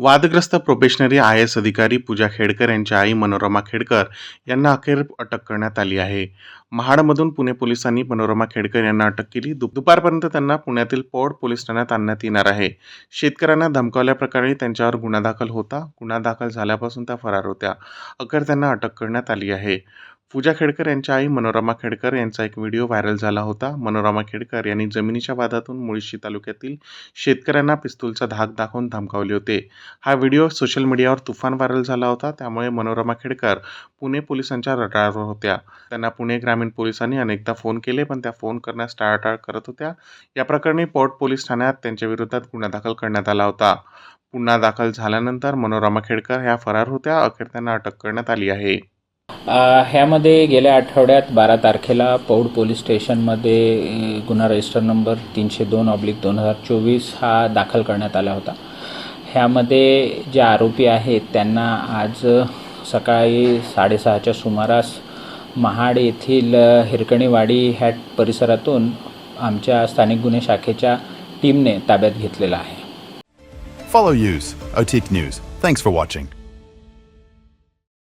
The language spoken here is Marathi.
वादग्रस्त प्रोबेशनरी आय एस अधिकारी पूजा खेडकर यांच्या आई मनोरमा खेडकर यांना अखेर अटक करण्यात आली आहे. महाडमधून पुणे पोलिसांनी मनोरमा खेडकर यांना अटक केली. दुपारपर्यंत त्यांना पुण्यातील पौड पोलीस ठाण्यात आणण्यात येणार आहे. शेतकऱ्यांना धमकावल्याप्रकरणी त्यांच्यावर गुन्हा दाखल होता. गुन्हा दाखल झाल्यापासून त्या फरार होत्या. अखेर त्यांना अटक करण्यात आली आहे. पूजा खेडकर यांच्या आई मनोरमा खेडकर यांचा एक व्हिडिओ व्हायरल झाला होता. मनोरमा खेडकर यांनी जमिनीच्या वादातून मुळशी तालुक्यातील शेतकऱ्यांना पिस्तूलचा धाक दाखवून धमकावले होते. हा व्हिडिओ सोशल मीडियावर तुफान व्हायरल झाला होता. त्यामुळे मनोरमा खेडकर पुणे पोलिसांच्या रडारवर होत्या. त्यांना पुणे ग्रामीण पोलिसांनी अनेकदा फोन केले पण त्या फोन करण्यास टाळाटाळ करत होत्या. या प्रकरणी पोर्ट पोलीस ठाण्यात त्यांच्या विरोधात गुन्हा दाखल करण्यात आला होता. गुन्हा दाखल झाल्यानंतर मनोरमा खेडकर ह्या फरार होत्या. अखेर त्यांना अटक करण्यात आली आहे. ह्यामध्ये गेल्या आठवड्यात बारा तारखेला पौड पोलीस स्टेशनमध्ये गुन्हा रजिस्टर नंबर तीनशे दोन ऑब्लिक दोन हजार चोवीस हा दाखल करण्यात आला होता. ह्यामध्ये जे आरोपी आहेत त्यांना आज सकाळी साडेसहाच्या सुमारास महाड येथील हिरकणीवाडी ह्या परिसरातून आमच्या स्थानिक गुन्हे शाखेच्या टीमने ताब्यात घेतलेला आहे. Follow us OTIC news thanks for watching